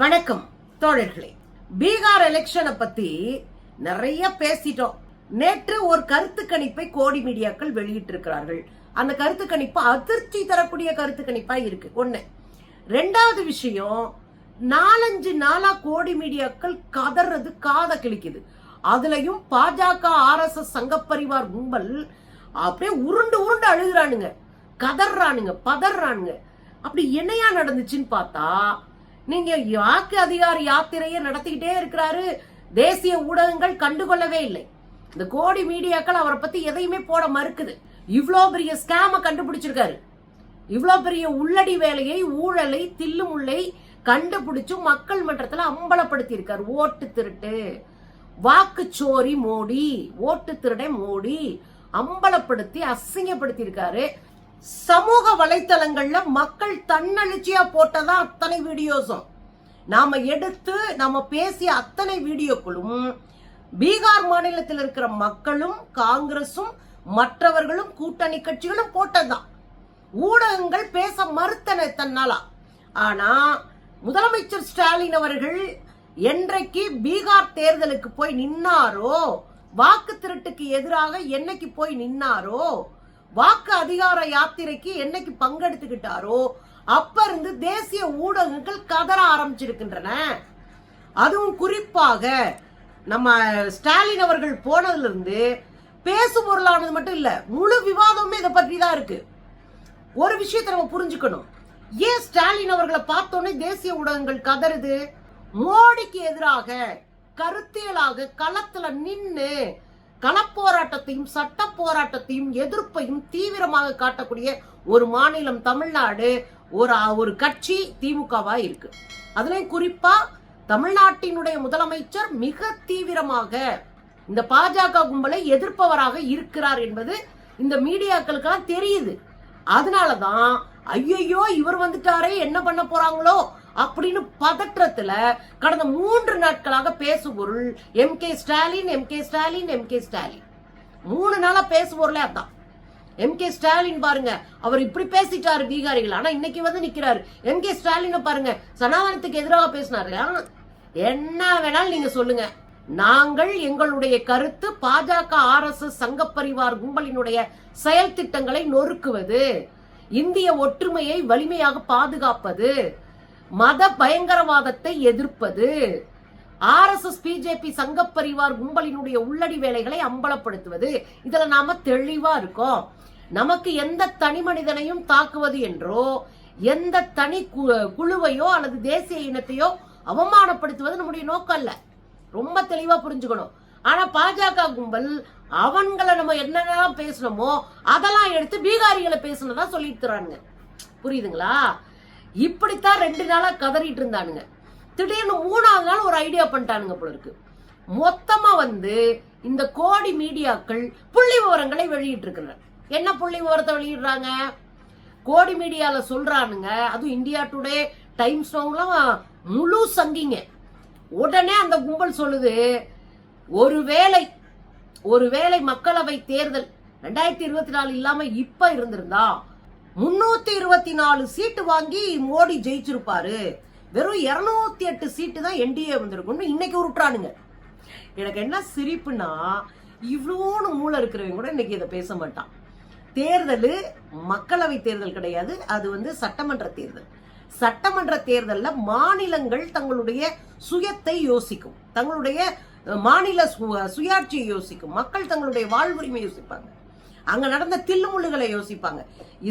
வணக்கம் தோழர்களே. பீகார் எலெக்ஷனை பத்தி நிறைய பேசிட்டோம். நேற்று ஒரு கருத்து கணிப்பை கோடி மீடியாக்கள் வெளியிட்டிருக்கிறார்கள். அந்த கருத்து கணிப்பு அதிர்ச்சி தரக்கூடிய கருத்து கணிப்பா இருக்கு. ஒண்ணு. ரெண்டாவது விஷயம் நாலஞ்சு நாளா கோடி மீடியாக்கள் கதறது காத கிழிக்குது. அதுலயும் பாஜக ஆர் எஸ் எஸ் சங்கப்பரிவார் கும்பல் அப்படியே உருண்டு உருண்டு அழுகுறானுங்க. கதறானுங்க பதறானுங்க அப்படி என்னையா நடந்துச்சுன்னு பார்த்தா நீங்க வாக்கு அதிகார யாத்திரையை நடத்திக்கிட்டே இருக்கிறாரு. தேசிய ஊடகங்கள் கண்டுகொள்ளவே இல்லை. இந்த கோடி மீடியாக்கள் அவரை பத்தி எதையுமே போட மறுக்குது. இவ்வளோ பெரிய ஸ்கேம கண்டுபிடிச்சிருக்காரு. இவ்வளோ பெரிய உள்ளடி வேலையை ஊழலை தில்லுமுள்ளை கண்டுபிடிச்சு மக்கள் மன்றத்தில் அம்பலப்படுத்தி இருக்காரு ஓட்டு திருட்டு. வாக்குச்சோரி மோடி. ஓட்டு திருடை மோடி. அம்பலப்படுத்தி அசிங்கப்படுத்தி இருக்காரு சமூக வலைத்தளங்கள்ல மக்கள் தன்னெழுச்சியா போட்டதா அத்தனை வீடியோஸும். நாம எடுத்து நாம பேசிய அத்தனை வீடியோக்களும் பீகார் மாநிலத்தில் இருக்கிற மக்களும் காங்கிரஸும் மற்றவர்களும் கூட்டணி கட்சிகளும் போட்டதுதான். ஊடகங்கள் பேச மறுத்தன தன்னாலா ஆனா முதலமைச்சர் ஸ்டாலின் அவர்கள் என்றைக்கு பீகார் தேர்தலுக்கு போய் நின்னாரோ வாக்கு திருட்டுக்கு எதிராக என்னைக்கு போய் நின்னாரோ வாக்கு அதிகார யாத்திரைக்கு என்னைக்கு பங்கெடுத்துக்கிட்டாரோ அப்ப இருந்து தேசிய ஊடகங்கள் கதற ஆரம்பிச்சிருக்கின்றன. அதுவும் குறிப்பாக நம்ம ஸ்டாலின் அவர்கள் போனதுல இருந்து பேசு பொருளானது மட்டும் இல்ல முழு விவாதமுமே இதை பற்றி தான் இருக்கு. ஒரு விஷயத்தை நம்ம புரிஞ்சுக்கணும். ஏன் ஸ்டாலின் அவர்களை பார்த்தோன்னே தேசிய ஊடகங்கள் கதறுது? மோடிக்கு எதிராக கருத்தியலாக களத்துல நின்று களப்போராட்டத்தையும் சட்ட போராட்டத்தையும் எதிர்ப்பையும் தீவிரமாக காட்டக்கூடிய ஒரு மாநிலம் தமிழ்நாடு ஒரு ஒரு கட்சி திமுகவா இருக்கு. அதுலயும் குறிப்பா தமிழ்நாட்டினுடைய முதலமைச்சர் மிக தீவிரமாக இந்த பாஜக கும்பலை எதிர்ப்பவராக இருக்கிறார் என்பது இந்த மீடியாக்களுக்கெல்லாம் தெரியுது. அதனாலதான் ஐயையோ இவர் வந்துட்டாரே என்ன பண்ண போறாங்களோ அப்படின்னு பதற்றத்துல கடந்த மூன்று நாட்களாக பேசுபொருள் M K Stalin M K Stalin M K Stalin மூணு நாளா பேசுபொருளே அதான். எம் கே ஸ்டாலின் பாருங்க அவர் இப்படி பேசிட்டாரு பீகாரிகள். ஆனா இன்னைக்கு வந்து நிக்கிறாரு. எம் கே ஸ்டாலின் பாருங்க சனாதனத்துக்கு எதிராக பேசினாரு. என்ன வேணாலும் நீங்க சொல்லுங்க. நாங்கள் எங்களுடைய கருத்து பாஜக ஆர் எஸ் எஸ் சங்கப்பரிவார் கும்பலினுடைய செயல் திட்டங்களை நொறுக்குவது இந்திய ஒற்றுமையை வலிமையாக பாதுகாப்பது மத பயங்கரவாதத்தை எதிர்ப்பது. R S S BJP Sangh Parivar கும்பலினுடைய உள்ளடி வேலைகளை அம்பலப்படுத்துவது. இதுல நாம தெளிவா இருக்கோம். நமக்கு எந்த தனி மனிதனையும் தாக்குவது என்றோ எந்த தனி கு- குழுவையோ அல்லது தேசிய இனத்தையோ அவமானப்படுத்துவது நம்முடைய நோக்கம் அல்ல. ரொம்ப தெளிவா புரிஞ்சுக்கணும். ஆனா பாஜக கும்பல் அவன்களை நம்ம என்னென்னலாம் பேசணுமோ அதெல்லாம் எடுத்து பீகாரிகளை பேசணும்னா சொல்லிட்டு தரானுங்க புரியுதுங்களா? இப்படித்தான் ரெண்டு நாளா கதறிட்டு இருந்தானுங்க. திடீர்னு மூணாவது நாள் ஒரு ஐடியா பண்ணிட்டானுங்க போல இருக்கு. மொத்தமா வந்து இந்த கோடி மீடியாக்கள் புள்ளி விவரங்களை வெளியிட்டு இருக்கிறார் என்ன புள்ளி விவரத்தை வெளியிடுறாங்க? கோடி மீடியால சொல்றானுங்க. அதுவும் இந்தியா டுடே டைம்ஸ் ஸ்டோங்லாம் முழு சங்கிங்க. உடனே அந்த கும்பல் சொல்லுது ஒருவேளை ஒருவேளை மக்களவை தேர்தல் ரெண்டாயிரத்தி இருபத்தி நாலு இல்லாம இப்ப இருந்திருந்தா முன்னூத்தி இருபத்தி நாலு சீட்டு வாங்கி மோடி ஜெயிச்சிருப்பாரு. வெறும் இருநூத்தி எட்டு சீட்டு தான் என்டிஏ வந்திருக்கும்னு இன்னைக்கு உருட்டுறானுங்க. எனக்கு என்ன சிரிப்புனா இவ்வளோன்னு மூளை இருக்கிறவங்க கூட இன்னைக்கு இதை பேச மாட்டான். தேர்தல் மக்களவை தேர்தல் கிடையாது. அது வந்து சட்டமன்ற தேர்தல். சட்டமன்ற தேர்தலில் மாநிலங்கள் தங்களுடைய சுயத்தை யோசிக்கும். தங்களுடைய மாநில சு- சுயாட்சியை யோசிக்கும். மக்கள் தங்களுடைய வாழ்வுரிமை யோசிப்பாங்க. அங்க நடந்த தில்லுமுள்ளுகளை யோசிப்பாங்க.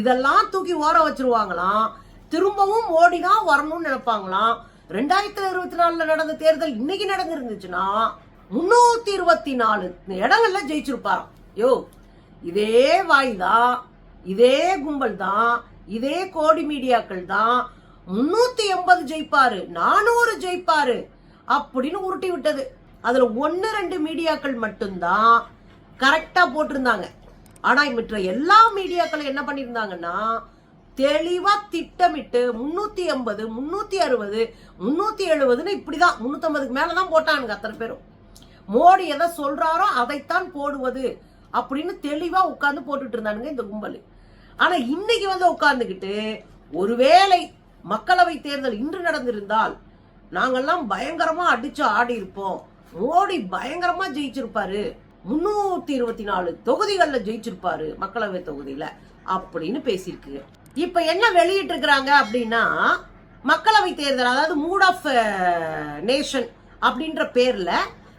இதெல்லாம் தூக்கி ஓர வச்சிருவாங்களாம். திரும்பவும் மோடி தான் வரணும்னு நினைப்பாங்களாம். ரெண்டாயிரத்தி இருபத்தி நாலுல நடந்த தேர்தல் இன்னைக்கு நடந்திருந்துச்சுன்னா முன்னூத்தி இருபத்தி நாலு இடங்கள்ல ஜெயிச்சிருப்பாராம். யோ இதே வாய் தான் இதே கும்பல் தான் இதே கோடி மீடியாக்கள் தான் முன்னூத்தி எண்பது ஜெயிப்பாரு நானூறு ஜெயிப்பாரு அப்படின்னு உருட்டி விட்டது. அதுல ஒன்னு ரெண்டு மீடியாக்கள் மட்டும்தான் கரெக்டா போட்டிருந்தாங்க. ஆனால் மற்ற எல்லா மீடியாக்களும் என்ன பண்ணியிருந்தாங்கன்னா தெளிவாக திட்டமிட்டு முந்நூற்றி எண்பது முந்நூற்றி அறுபது முந்நூற்றி எழுபதுன்னு முந்நூற்றம்பதுக்கு மேலே தான் போட்டானுங்க அத்தனை பேரும். மோடி எதை சொல்கிறாரோ அதைத்தான் போடுவது அப்படின்னு தெளிவாக உட்காந்து போட்டுட்டு இருந்தானுங்க இந்த கும்பல். ஆனால் இன்னைக்கு வந்து உட்கார்ந்துகிட்டு ஒருவேளை மக்களவை தேர்தல் இன்று நடந்திருந்தால் நாங்கள்லாம் பயங்கரமாக அடித்து ஆடி இருப்போம் மோடி பயங்கரமாக ஜெயிச்சிருப்பாரு. முன்னூத்தி இருபத்தி நாலு தொகுதிகளில் ஜெயிச்சிருப்பாரு மக்களவை தொகுதியில அப்படின்னு பேசியிருக்கு. இப்ப என்ன வெளியிட்டு இருக்கிறாங்க அப்படின்னா மக்களவை தேர்தல் அதாவது மூட் ஆஃப் நேஷன் அப்படின்ற பேர்ல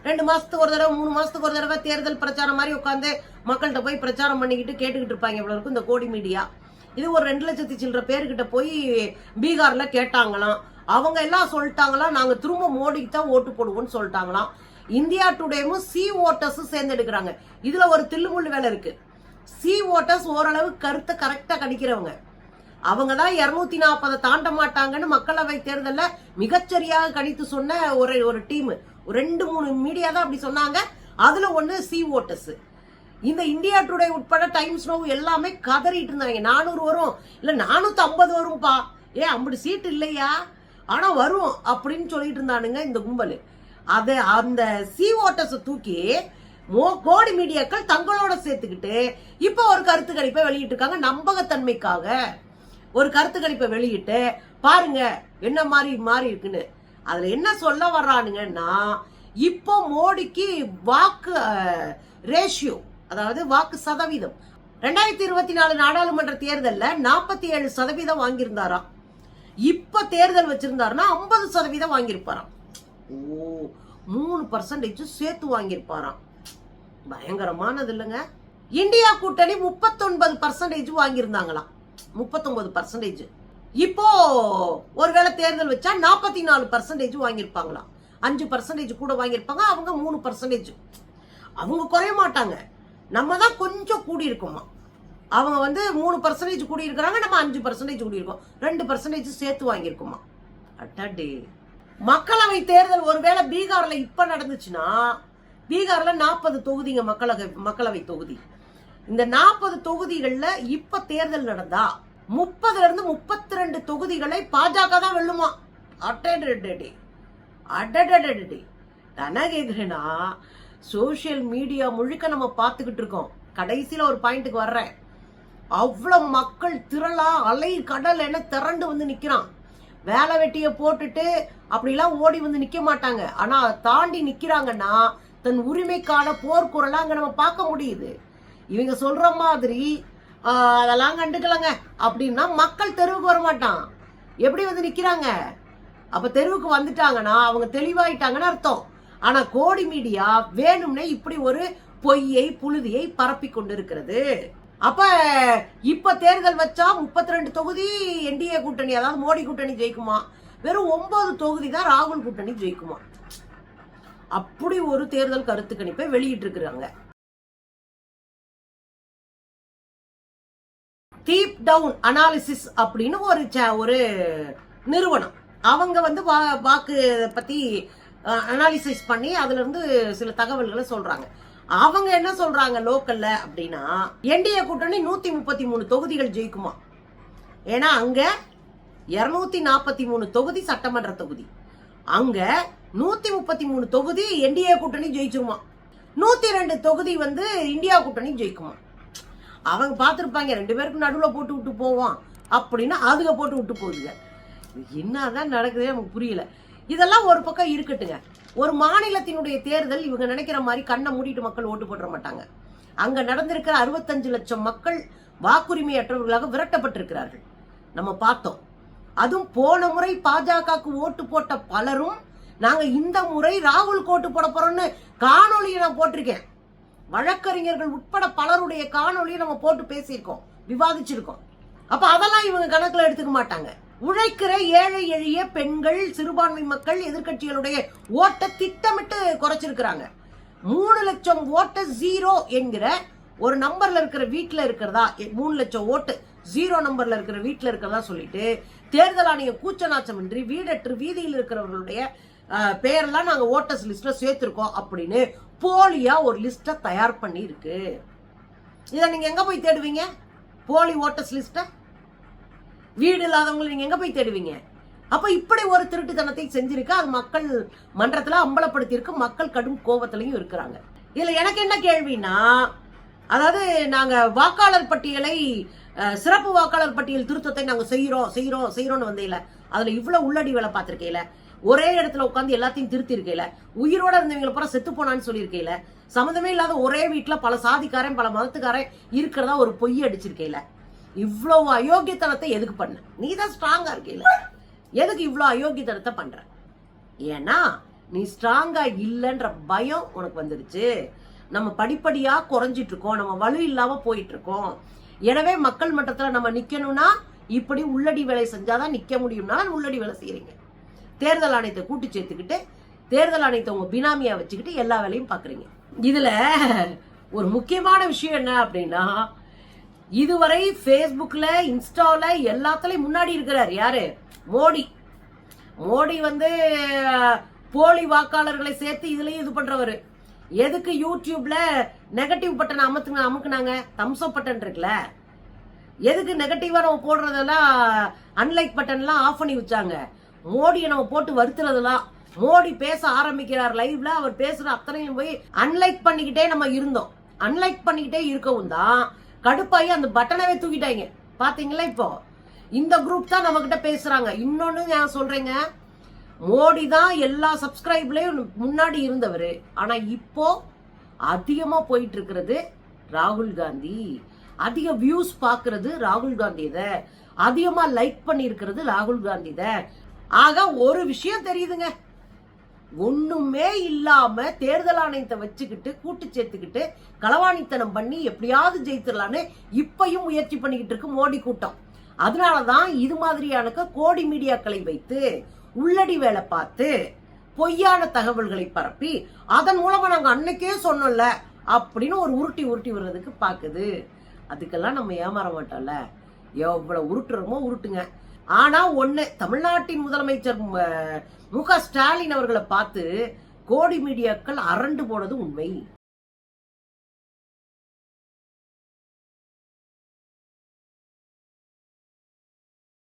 ரெண்டு மாசத்துக்கு ஒரு தடவை மூணு மாசத்துக்கு ஒரு தடவை தேர்தல் பிரச்சாரம் மாதிரி உட்காந்து மக்கள்கிட்ட போய் பிரச்சாரம் பண்ணிக்கிட்டு கேட்டுக்கிட்டு இருப்பாங்க இவ்வளவு இருக்கும் இந்த கோடி மீடியா. இது ஒரு ரெண்டு லட்சத்தி சில்லற பேர்கிட்ட போய் பீகார்ல கேட்டாங்களாம். அவங்க எல்லாம் சொல்லிட்டாங்களாம் நாங்க திரும்ப மோடிக்கு தான் ஓட்டு போடுவோம்னு சொல்லிட்டாங்களாம். இந்தியா டுடேவும் சி ஓட்டர்ஸும் சேர்ந்து எடுக்கிறாங்க இதுல ஒரு தில்லுமுள்ளு வேலை இருக்கு. சி ஓட்டர்ஸ் ஓரளவு கருத்தை கரெக்டா கணிக்கிறவங்க. அவங்க தான் இருநூத்தி நாற்பதை தாண்ட மாட்டாங்கன்னு மக்களவை தேர்தலில் மிகச்சரியாக கணித்து சொன்ன ஒரு ஒரு டீம் ரெண்டு மூணு மீடியா தான் அப்படி சொன்னாங்க. அதுல ஒன்று சி ஓட்டர்ஸ் இந்த இந்தியா டுடே உட்பட டைம்ஸ் நோ எல்லாமே கதறிட்டு இருந்தாங்க. நானூறு வரும். இல்லை நானூத்தி ஐம்பது வரும்பா. ஏ ஐம்பது சீட் இல்லையா? ஆனால் வரும் அப்படின்னு சொல்லிட்டு இருந்தானுங்க இந்த கும்பல். அதை அந்த சி ஓட்டஸை தூக்கி மோ கோடி மீடியாக்கள் தங்களோட சேர்த்துக்கிட்டு இப்போ ஒரு கருத்து கணிப்பை வெளியிட்டு இருக்காங்க நம்பகத்தன்மைக்காக ஒரு கருத்து கணிப்பை வெளியிட்டு பாருங்க என்ன மாதிரி மாறி இருக்குன்னு. அதுல என்ன சொல்ல வர்றானுங்கன்னா இப்போ மோடிக்கு வாக்கு ரேஷியோ அதாவது வாக்கு சதவீதம். ரெண்டாயிரத்தி இருபத்தி நாலு நாடாளுமன்ற தேர்தலில் நாற்பத்தி ஏழு சதவீதம் வாங்கியிருந்தாராம். இப்போ தேர்தல் வச்சிருந்தாருன்னா ஐம்பது சதவீதம் வாங்கியிருப்பாராம். ஓ மூணு பர்சன்டேஜும் சேர்த்து வாங்கியிருப்பாராம். பயங்கரமானது இல்லைங்க. இந்தியா கூட்டணி முப்பத்தொன்பது பர்சன்டேஜ் வாங்கியிருந்தாங்களாம். முப்பத்தொன்பது பர்சன்டேஜ் இப்போ ஒருவேளை தேர்தல் வச்சா நாற்பத்தி நாலு பர்சன்டேஜ் வாங்கியிருப்பாங்களாம். அஞ்சு பர்சன்டேஜ் கூட வாங்கியிருப்பாங்க அவங்க மூணு பர்சன்டேஜ் அவங்க குறைய மாட்டாங்க. நம்ம தான் கொஞ்சம் கூடியிருக்கோமா. அவங்க வந்து மூணு பர்சன்டேஜ் கூடியிருக்கிறாங்க நம்ம அஞ்சு பர்சன்டேஜ் கூடியிருக்கோம். ரெண்டு பர்சன்டேஜ் சேர்த்து வாங்கியிருக்கோமா. அட்டடே மக்களவை தேர்தல் ஒருவேளை பீகார்ல இப்ப நடந்துச்சுன்னா பீகார்ல நாற்பது தொகுதிங்க மக்களவை மக்களவை தொகுதி. இந்த நாற்பது தொகுதிகளில் இப்ப தேர்தல் நடந்தா முப்பதுல இருந்து முப்பத்தி ரெண்டு தொகுதிகளை பாஜக தான் வெல்லுமா? அட்டடே அடடடே நான் கேக்குறேன்னா சோசியல் மீடியா முழுக்க நம்ம பார்த்துக்கிட்டு இருக்கோம். கடைசியில் ஒரு பாயிண்ட்டுக்கு வர்றேன். அவ்வளோ மக்கள் திரளா அலை கடல் என திரண்டு வந்து நிற்கிறான் வேலை வெட்டியை போட்டுட்டு அப்படிலாம் ஓடி வந்து நிக்க மாட்டாங்க. ஆனா தாண்டி நிக்கிறாங்கன்னா தன் உரிமைக்கான போர்க்குரலா அங்க நம்ம பார்க்க முடியுது. இவங்க சொல்ற மாதிரி அதெல்லாம் கண்டுக்கலங்க. அப்படின்னா மக்கள் தெருவுக்கு வர மாட்டான். எப்படி வந்து நிக்கிறாங்க? அப்ப தெருவுக்கு வந்துட்டாங்கன்னா அவங்க தெளிவாயிட்டாங்கன்னு அர்த்தம். ஆனா கோடி மீடியா வேணும்னே இப்படி ஒரு பொய்யை புழுதியை பரப்பி கொண்டிருக்கிறது. அப்ப இப்ப தேர்தல் வச்சா முப்பத்தி ரெண்டு தொகுதி என்டிஏ கூட்டணி அதாவது மோடி கூட்டணி ஜெயிக்குமா? வெறும் ஒன்பது தொகுதி தான் ராகுல் கூட்டணி ஜெயிக்குமா? அப்படி ஒரு தேர்தல் கருத்து கணிப்பை வெளியிட்டு இருக்கிறாங்க டீப் டவுன் அனாலிசிஸ் அப்படின்னு ஒரு ச- ஒரு நிறுவனம். அவங்க வந்து வா- வாக்கு பத்தி அனாலிசிஸ் பண்ணி அதுல இருந்து சில தகவல்களை சொல்றாங்க. அவங்க என்ன சொல்றாங்க லோக்கல்ல அப்படின்னா என்டிஏ கூட்டணி நூத்தி முப்பத்தி மூணு தொகுதிகள் ஜெயிக்குமா? ஏன்னா அங்க இருநூத்தி நாற்பத்தி மூணு தொகுதி சட்டமன்ற தொகுதி. அங்க நூத்தி முப்பத்தி மூணு தொகுதி என்டிஏ கூட்டணி ஜெயிச்சிருமா? நூத்தி ரெண்டு தொகுதி வந்து இந்தியா கூட்டணி ஜெயிக்குமா? அவங்க பார்த்துருப்பாங்க ரெண்டு பேருக்கு நடுவில் போட்டு விட்டு போவோம் அப்படின்னா அதுக போட்டு விட்டு போகுதுங்க. என்னதான் நடக்குதே நமக்கு புரியல. இதெல்லாம் ஒரு பக்கம் இருக்கட்டுங்க. ஒரு மாநிலத்தினுடைய தேர்தல் இவங்க நினைக்கிற மாதிரி கண்ணை மூடிட்டு மக்கள் ஓட்டு போட்டுற மாட்டாங்க. அங்க நடந்திருக்கிற அறுபத்தஞ்சு லட்சம் மக்கள் வாக்குரிமையற்றவர்களாக விரட்டப்பட்டிருக்கிறார்கள். நம்ம பார்த்தோம். அதுவும் போன முறை பாஜகவுக்கு ஓட்டு போட்ட பலரும் நாங்க இந்த முறை ராகுல் ஓட்டு போட போறோம்னு காணொலியை நான் போட்டிருக்கேன். வழக்கறிஞர்கள் உட்பட பலருடைய காணொலியை நம்ம போட்டு பேசியிருக்கோம். விவாதிச்சிருக்கோம். அப்ப அதெல்லாம் இவங்க கணக்குல எடுத்துக்க மாட்டாங்க. உழைக்கிற ஏழை எளிய பெண்கள் சிறுபான்மை மக்கள் எதிர்க்கட்சிகளுடைய ஓட்டை திட்டமிட்டு குறைச்சிருக்கிறாங்க. மூணு லட்சம் ஓட்ட ஜீரோ என்கிற ஒரு நம்பர்ல இருக்கிற வீட்டில் இருக்கிறதா? எ- மூணு லட்சம் ஓட்டு ஜீரோ நம்பர்ல இருக்கிற வீட்டில் இருக்கிறதா சொல்லிட்டு தேர்தல் ஆணைய கூச்சநாச்சமின்றி வீடற்று வீதியில் இருக்கிறவர்களுடைய அஹ், பெயரெல்லாம் நாங்க ஓட்டர்ஸ் லிஸ்ட்ல சேர்த்திருக்கோம் அப்படின்னு போலியா ஒரு லிஸ்ட தயார் பண்ணி இருக்கு இதை நீங்க எங்க போய் தேடுவீங்க? போலி ஓட்டர்ஸ் லிஸ்ட்டை? வீடு இல்லாதவங்களை நீங்க எங்க போய் தேடுவீங்க? அப்ப இப்படி ஒரு திருட்டுத்தனத்தை செஞ்சிருக்கு அது மக்கள் மன்றத்துல அம்பலப்படுத்தி இருக்கு மக்கள் கடும் கோபத்திலையும் இருக்கிறாங்க. இதுல எனக்கு என்ன கேள்வின்னா அதாவது நாங்க வாக்காளர் பட்டியலை சிறப்பு வாக்காளர் பட்டியல் திருத்தத்தை நாங்க செய்யறோம் செய்யறோம் செய்யறோம்னு வந்தையில அதுல இவ்வளவு உள்ளடி வேலை பார்த்திருக்கையில ஒரே இடத்துல உட்காந்து எல்லாத்தையும் திருத்தி இருக்கையில உயிரோட இருந்தவங்களை பூரா செத்து போனான்னு சொல்லியிருக்கையில சம்மந்தமே இல்லாத ஒரே வீட்டுல பல சாதிக்காரன் பல மதத்துக்காரன் இருக்கிறதா ஒரு பொய் அடிச்சிருக்கையில இவ்வளவு அயோக்கியத்தனத்தை எதுக்கு பண்ண? நீ தான் ஸ்ட்ராங்கா இருக்கீல எதுக்கு இவ்வளோ அயோக்கியத்தனத்தை பண்ற? ஏன்னா நீ ஸ்ட்ராங்கா இல்லைன்ற பயம் உனக்கு வந்துடுச்சு நம்ம படிப்படியா குறைஞ்சிட்டு இருக்கோம். நம்ம வலு இல்லாம போயிட்டு இருக்கோம். எனவே மக்கள் மட்டத்தில் நம்ம நிக்கணும்னா இப்படி உள்ளடி வேலை செஞ்சாதான் நிக்க முடியும்னா உள்ளடி வேலை செய்யறீங்க தேர்தல் ஆணையத்தை கூட்டு சேர்த்துக்கிட்டு தேர்தல் ஆணையத்தை உங்க பினாமியா வச்சுக்கிட்டு எல்லா வேலையும் பாக்குறீங்க. இதுல ஒரு முக்கியமான விஷயம் என்ன அப்படின்னா இதுவரை ஃபேஸ்புக்கில் இன்ஸ்டாவில் எல்லாத்துலேயும் முன்னாடி இருக்கிறார். யாரு? மோடி. மோடி வந்து போலி வாக்காளர்களை சேர்த்து இதுலேயும் இது பண்ணுறவர் எதுக்கு யூடியூப்ல நெகட்டிவ் பட்டன் அமுத்துங்க அமுக்குனாங்க? தம்ஸ் அப் பட்டன் இருக்குல்ல. எதுக்கு நெகட்டிவா நம்ம போடுறதெல்லாம் அன்லைக் பட்டன்லாம் ஆஃப் பண்ணி வச்சாங்க. மோடியை நம்ம போட்டு வருத்துறதெல்லாம். மோடி பேச ஆரம்பிக்கிறார் லைவ்ல அவர் பேசுற அத்தனையும் போய் அன்லைக் பண்ணிக்கிட்டே நம்ம இருந்தோம். அன்லைக் பண்ணிக்கிட்டே இருக்கவும் தான். கடுப்பாயி அந்த பட்டனவே தூக்கிட்டாங்க. பாத்தீங்களா இப்போ? இந்த குரூப் தான் நம்ம கிட்ட பேசுறாங்க. இன்னொன்னு நான் சொல்றேங்க. மோடி தான் எல்லா சப்ஸ்கிரைப்லயும் முன்னாடி இருந்தவர். ஆனா இப்போ அதிகமா போயிட்டு இருக்கிறது ராகுல் காந்தி. அதிக வியூஸ் பாக்குறது ராகுல் காந்தி இத அதிகமா லைக் பண்ணி இருக்கிறது ராகுல் காந்தி இத ஆக ஒரு விஷயம் தெரியுதுங்க. ஒண்ணுமே இல்லாம தேர்தல் ஆணையத்தை வச்சுக்கிட்டு கூட்டு சேர்த்துக்கிட்டு களவாணித்தனம் பண்ணி எப்படியாவது ஜெயிச்சிடலான்னு இப்பயும் முயற்சி பண்ணிக்கிட்டு இருக்கு மோடி கூட்டம். அதனாலதான் இது மாதிரியான கோடி மீடியாக்களை வைத்து உள்ளடி வேலை பார்த்து பொய்யான தகவல்களை பரப்பி அதன் மூலமா நாங்க அன்னைக்கே சொன்னோம்ல அப்படின்னு ஒரு உருட்டி உருட்டி வர்றதுக்கு பாக்குது. அதுக்கெல்லாம் நம்ம ஏமாற மாட்டோம்ல. எவ்வளவு உருட்டுறோமோ உருட்டுங்க. ஆனா ஒண்ணு தமிழ்நாட்டின் முதலமைச்சர் மு ஸ்டாலின் அவர்களை பார்த்து கோடி மீடியாக்கள் அரண்டு போனது உண்மை.